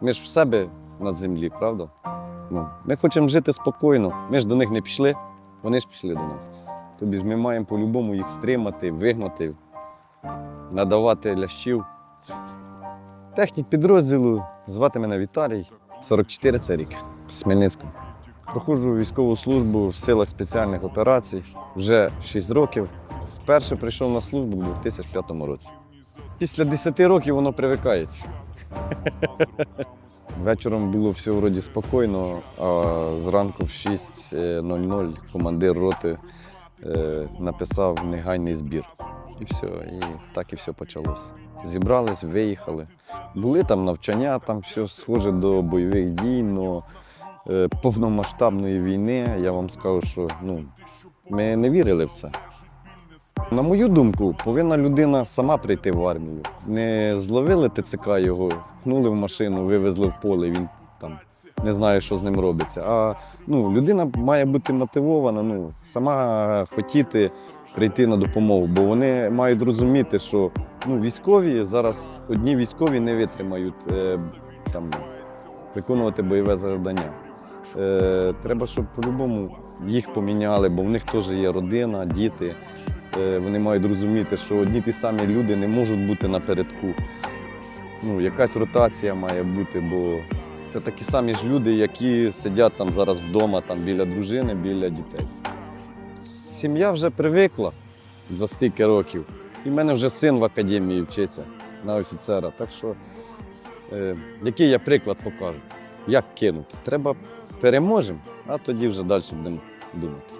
Ми ж в себе на землі, правда? Ну, ми хочемо жити спокійно. Ми ж до них не пішли, вони ж пішли до нас. Тобі ж ми маємо по-любому їх стримати, вигнати, надавати лящів. Технік підрозділу звати мене Віталій. 44 це рік з Хмельницького. Проходжу військову службу в силах спеціальних операцій вже 6 років. Вперше прийшов на службу у 2005 році. Після 10 років воно привикається. Вечором було все вроді спокійно, а зранку в 6.00 командир роти е, написав негайний збір. І все, і так і все почалося. Зібрались, виїхали. Були там навчання, там все схоже до бойових дій, але повномасштабної війни, я вам скажу, що ну, ми не вірили в це. На мою думку, повинна людина сама прийти в армію. Не зловили ТЦК його, пхнули в машину, вивезли в поле, він там не знає, що з ним робиться. А ну, людина має бути мотивована, ну, сама хотіти прийти на допомогу, бо вони мають розуміти, що ну, військові зараз одні військові не витримають е, там, виконувати бойове завдання. Е, треба, щоб по-любому їх поміняли, бо в них теж є родина, діти. Е, Вони мають розуміти, що одні ті самі люди не можуть бути напередку. Ну, якась ротація має бути, бо це такі самі ж люди, які сидять там зараз вдома, там біля дружини, біля дітей. Сім'я вже привикла за стільки років. І в мене вже син в академії вчиться на офіцера. Так що, е, який я приклад покажу, як кинути? Треба переможемо, а тоді вже далі будемо думати.